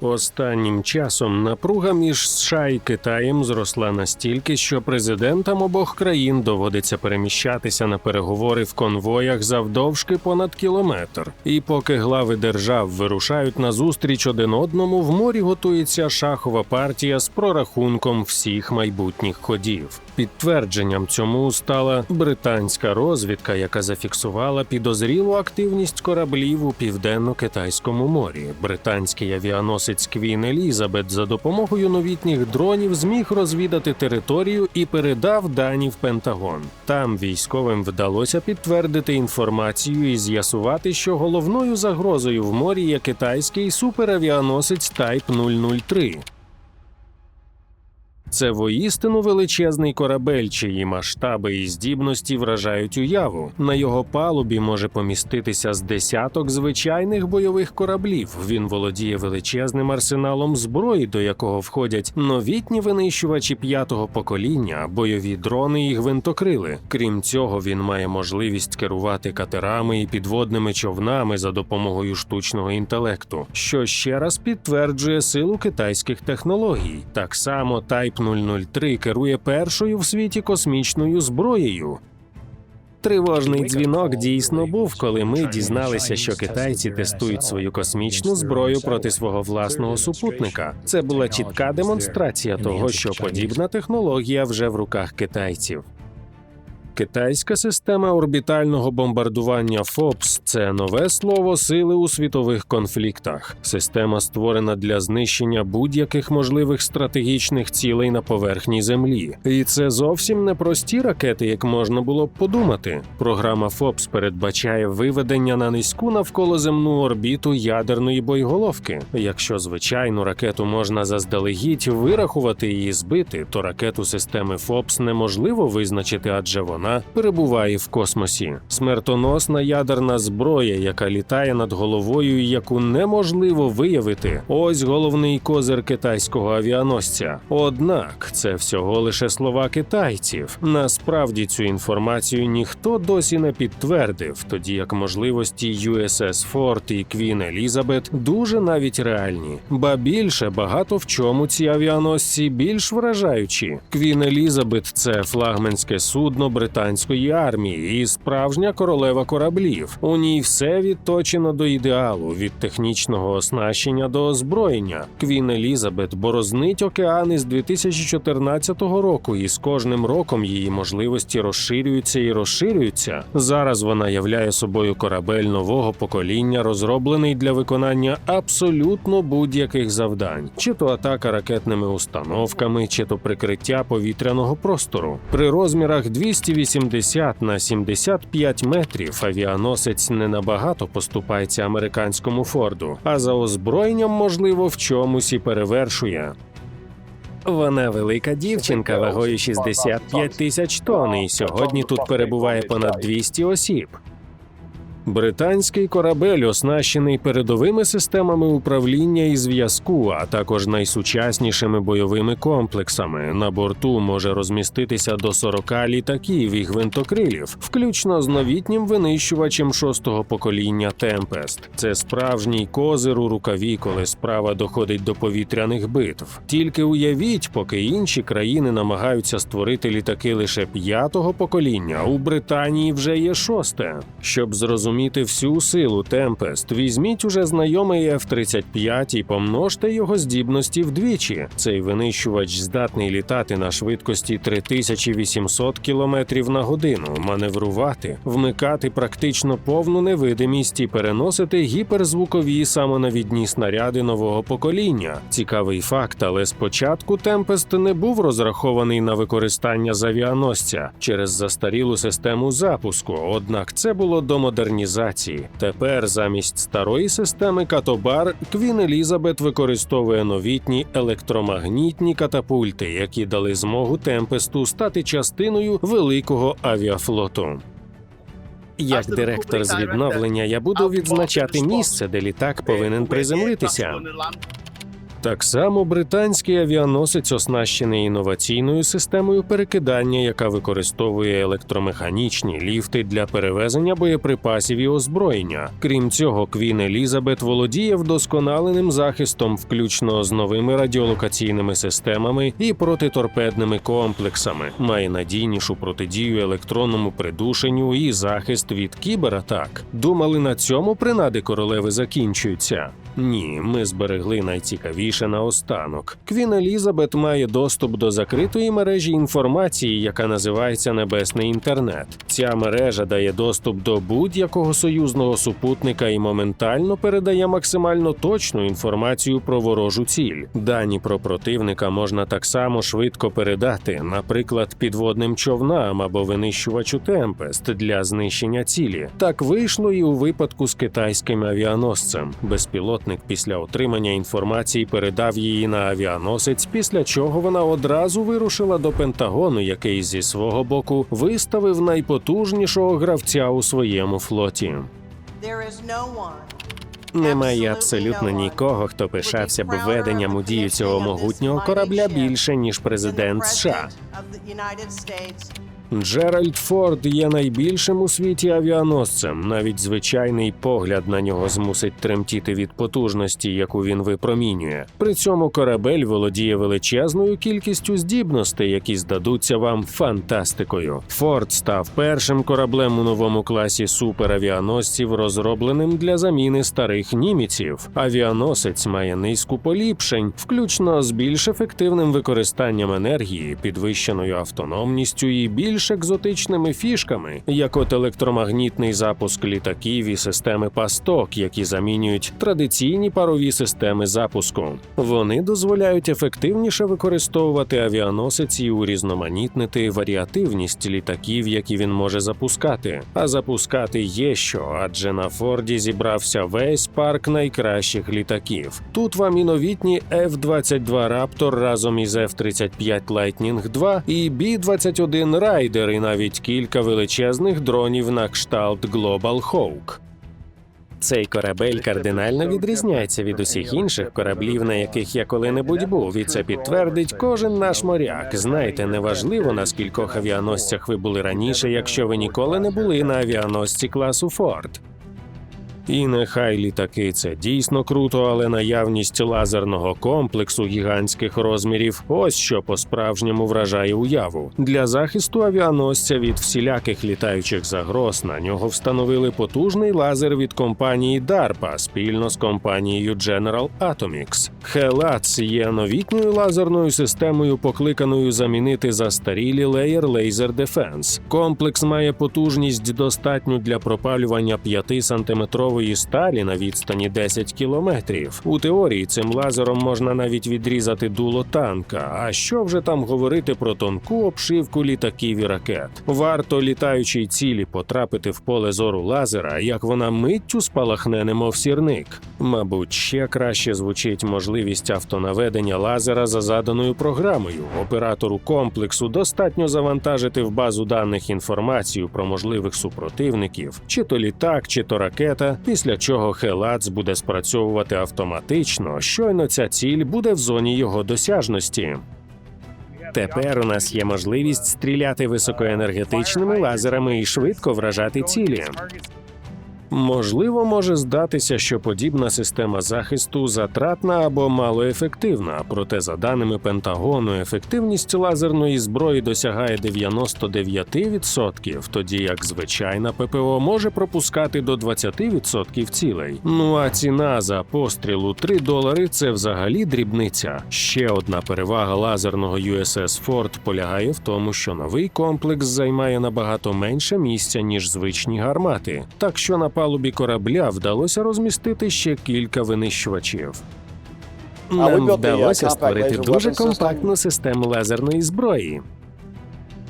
Останнім часом напруга між США і Китаєм зросла настільки, що президентам обох країн доводиться переміщатися на переговори в конвоях завдовжки понад кілометр. І поки глави держав вирушають на зустріч один одному, в морі готується шахова партія з прорахунком всіх майбутніх ходів. Підтвердженням цьому стала британська розвідка, яка зафіксувала підозрілу активність кораблів у південно-китайському морі. Британський авіаносець Квін Елізабет за допомогою новітніх дронів зміг розвідати територію і передав дані в Пентагон. Там військовим вдалося підтвердити інформацію і з'ясувати, що головною загрозою в морі є китайський суперавіаносець Type 003. Це воістину величезний корабель, чиї масштаби і здібності вражають уяву. На його палубі може поміститися з десяток звичайних бойових кораблів. Він володіє величезним арсеналом зброї, до якого входять новітні винищувачі п'ятого покоління, бойові дрони і гвинтокрили. Крім цього, він має можливість керувати катерами і підводними човнами за допомогою штучного інтелекту, що ще раз підтверджує силу китайських технологій. Так само Type 003 керує першою в світі космічною зброєю. Тривожний дзвінок дійсно був, коли ми дізналися, що китайці тестують свою космічну зброю проти свого власного супутника. Це була чітка демонстрація того, що подібна технологія вже в руках китайців. Китайська система орбітального бомбардування ФОПС це нове слово сили у світових конфліктах. Система створена для знищення будь-яких можливих стратегічних цілей на поверхні Землі. І це зовсім не прості ракети, як можна було б подумати. Програма ФОПС передбачає виведення на низьку навколоземну орбіту ядерної боєголовки. Якщо звичайну ракету можна заздалегідь вирахувати і збити, то ракету системи ФОПС неможливо визначити, адже вона перебуває в космосі. Смертоносна ядерна зброя, яка літає над головою, і яку неможливо виявити. Ось головний козир китайського авіаносця. Однак це всього лише слова китайців. Насправді цю інформацію ніхто досі не підтвердив, тоді як можливості USS Форт і Квін Елізабет дуже навіть реальні. Ба більше багато в чому ці авіаносці більш вражаючі. Квін Елізабет це флагманське судно британської армії і справжня королева кораблів. У ній все відточено до ідеалу від технічного оснащення до озброєння. Квін Елізабет борознить океани з 2014 року, і з кожним роком її можливості розширюються і розширюються. Зараз вона являє собою корабель нового покоління, розроблений для виконання абсолютно будь-яких завдань, чи то атака ракетними установками, чи то прикриття повітряного простору. При розмірах 280 на 75 метрів авіаносець не набагато поступається американському форду, а за озброєнням, можливо, в чомусь і перевершує. Вона велика дівчинка вагою 65 тисяч тонн, і сьогодні тут перебуває понад 200 осіб. Британський корабель оснащений передовими системами управління і зв'язку, а також найсучаснішими бойовими комплексами. На борту може розміститися до 40 літаків і гвинтокрилів, включно з новітнім винищувачем шостого покоління Темпест. Це справжній козир у рукаві, коли справа доходить до повітряних битв. Тільки уявіть, поки інші країни намагаються створити літаки лише п'ятого покоління, у Британії вже є шосте. Щоб зрозуміти всю силу Темпест, візьміть уже знайомий F-35 і помножте його здібності вдвічі. Цей винищувач здатний літати на швидкості 3800 км на годину, маневрувати, вмикати практично повну невидимість і переносити гіперзвукові самонавідні снаряди нового покоління. Цікавий факт, але спочатку Темпест не був розрахований на використання з авіаносця через застарілу систему запуску. Однак це було до модернізації. Тепер замість старої системи Катобар Квін Елізабет використовує новітні електромагнітні катапульти, які дали змогу Темпесту стати частиною великого авіафлоту. Як директор з відновлення, я буду відзначати місце, де літак повинен приземлитися. Так само британський авіаносець оснащений інноваційною системою перекидання, яка використовує електромеханічні ліфти для перевезення боєприпасів і озброєння. Крім цього, Квін Елізабет володіє вдосконаленим захистом, включно з новими радіолокаційними системами і протиторпедними комплексами, має надійнішу протидію електронному придушенню і захист від кібератак. Думали, на цьому принади королеви закінчуються. Ні, ми зберегли найцікавіше наостанок. Квін Елізабет має доступ до закритої мережі інформації, яка називається Небесний інтернет. Ця мережа дає доступ до будь-якого союзного супутника і моментально передає максимально точну інформацію про ворожу ціль. Дані про противника можна так само швидко передати, наприклад, підводним човнам або винищувачу Темпест для знищення цілі. Так вийшло і у випадку з китайським авіаносцем. Безпілотник після отримання інформації передав її на авіаносець, після чого вона одразу вирушила до Пентагону, який зі свого боку виставив найпотужнішого гравця у своєму флоті. Немає абсолютно нікого, хто пишався б веденням у дію цього могутнього корабля більше ніж президент США. Джеральд Форд є найбільшим у світі авіаносцем. Навіть звичайний погляд на нього змусить тремтіти від потужності, яку він випромінює. При цьому корабель володіє величезною кількістю здібностей, які здадуться вам фантастикою. Форд став першим кораблем у новому класі суперавіаносців, розробленим для заміни старих німіців. Авіаносець має низку поліпшень, включно з більш ефективним використанням енергії, підвищеною автономністю і більш екзотичними фішками, як от електромагнітний запуск літаків і системи пасток, які замінюють традиційні парові системи запуску. Вони дозволяють ефективніше використовувати авіаносець і урізноманітнити варіативність літаків, які він може запускати. А запускати є що, адже на Форді зібрався весь парк найкращих літаків. Тут вам і новітні F-22 Raptor разом із F-35 Lightning 2 і B-21 Raider і навіть кілька величезних дронів на кшталт Global Hawk. Цей корабель кардинально відрізняється від усіх інших кораблів, на яких я коли-небудь був, і це підтвердить кожен наш моряк. Знаєте, неважливо на скількох авіаносцях ви були раніше, якщо ви ніколи не були на авіаносці класу Форд. І нехай літаки це дійсно круто, але наявність лазерного комплексу гігантських розмірів ось що по-справжньому вражає уяву. Для захисту авіаносця від всіляких літаючих загроз на нього встановили потужний лазер від компанії DARPA спільно з компанією General Atomics. Хелац є новітньою лазерною системою, покликаною замінити застарілі Layer Laser Defense. Комплекс має потужність достатню для пропалювання 5-сантиметрової сталі на відстані 10 кілометрів. У теорії цим лазером можна навіть відрізати дуло танка. А що вже там говорити про тонку обшивку літаків і ракет? Варто літаючій цілі потрапити в поле зору лазера, як вона миттю спалахне, немов сірник. Мабуть, ще краще звучить можливість автонаведення лазера за заданою програмою. Оператору комплексу достатньо завантажити в базу даних інформацію про можливих супротивників, чи то літак, чи то ракета, після чого Хелац буде спрацьовувати автоматично. Щойно ця ціль буде в зоні його досяжності. Тепер у нас є можливість стріляти високоенергетичними лазерами і швидко вражати цілі. Можливо, може здатися, що подібна система захисту затратна або малоефективна, проте, за даними Пентагону, ефективність лазерної зброї досягає 99%, тоді як звичайна ППО може пропускати до 20% цілей. Ну а ціна за пострілу 3 долари це взагалі дрібниця. Ще одна перевага лазерного USS Ford полягає в тому, що новий комплекс займає набагато менше місця ніж звичні гармати, так що на палубі корабля вдалося розмістити ще кілька винищувачів. Нам вдалося створити дуже компактну систему лазерної зброї.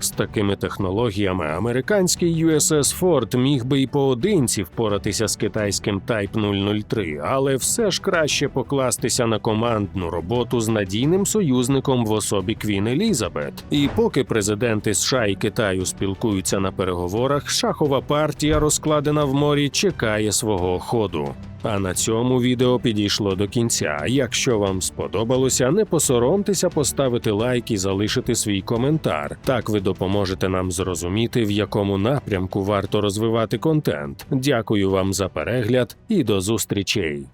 З такими технологіями американський USS Ford міг би і поодинці впоратися з китайським Type 003, але все ж краще покластися на командну роботу з надійним союзником в особі Квін Елізабет. І поки президенти США і Китаю спілкуються на переговорах, шахова партія, розкладена в морі, чекає свого ходу. А на цьому відео підійшло до кінця. Якщо вам сподобалося, не посоромтеся поставити лайк і залишити свій коментар. Так ви допоможете нам зрозуміти, в якому напрямку варто розвивати контент. Дякую вам за перегляд і до зустрічей.